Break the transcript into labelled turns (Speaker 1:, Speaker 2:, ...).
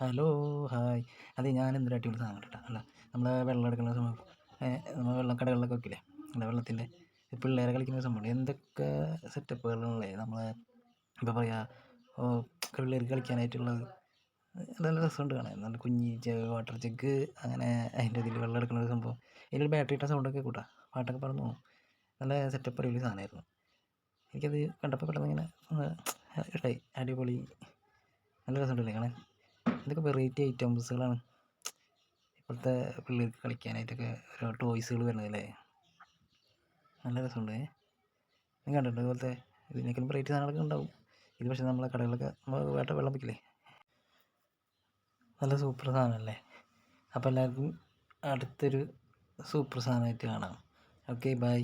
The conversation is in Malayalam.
Speaker 1: Hello hi. അതെ ഞാൻ എന്തൊരു അടിപൊളി സാധനം കേട്ടോ അല്ല നമ്മളെ വെള്ളം എടുക്കുന്ന സമയം നമ്മൾ വെള്ളം കടകളിലൊക്കെ വെക്കില്ലേ? അല്ല വെള്ളത്തിന്റെ പിള്ളേരെ കളിക്കുന്ന സംഭവം. എന്തൊക്കെ സെറ്റപ്പുകളുള്ളത് നമ്മൾ എന്താ പറയുക പിള്ളേർക്ക് കളിക്കാനായിട്ടുള്ളത്. നല്ല രസമുണ്ട് കാണാൻ. നല്ല കുഞ്ഞി വാട്ടർ ജഗ് അങ്ങനെ അതിന്റെ ഇതിൽ വെള്ളം എടുക്കുന്ന ഒരു സംഭവം. ഇതിൽ ബാറ്ററി ഇട്ട സൗണ്ടൊക്കെ കൂട്ടാ പാട്ടൊക്കെ പറഞ്ഞു നല്ല സെറ്റപ്പ് അടിപൊളി സാധനമായിരുന്നു. എനിക്കത് കണ്ടപ്പോൾ പെട്ടെന്ന് ഇങ്ങനെ ഇഷ്ടമായി അടിപൊളി. നല്ല രസമുണ്ടല്ലേ കാണാൻ? ഇതൊക്കെ വെറൈറ്റി ഐറ്റംസുകളാണ് ഇപ്പോഴത്തെ പിള്ളേർക്ക് കളിക്കാനായിട്ടൊക്കെ ഓരോ ടോയ്സുകൾ വരുന്നതല്ലേ? നല്ല രസമുണ്ട്. ഞാൻ കണ്ടിട്ടുണ്ട് ഇതുപോലത്തെ ഇതിനേക്കാളും വെറൈറ്റി സാധനങ്ങളൊക്കെ ഉണ്ടാവും. ഇത് പക്ഷേ നമ്മളെ കടകളിലൊക്കെ നമ്മൾ വേട്ട വെള്ളം വയ്ക്കില്ലേ? നല്ല സൂപ്പർ സാധനമല്ലേ? അപ്പോൾ എല്ലാവർക്കും അടുത്തൊരു സൂപ്പർ സാധനമായിട്ട് കാണാം. Okay bye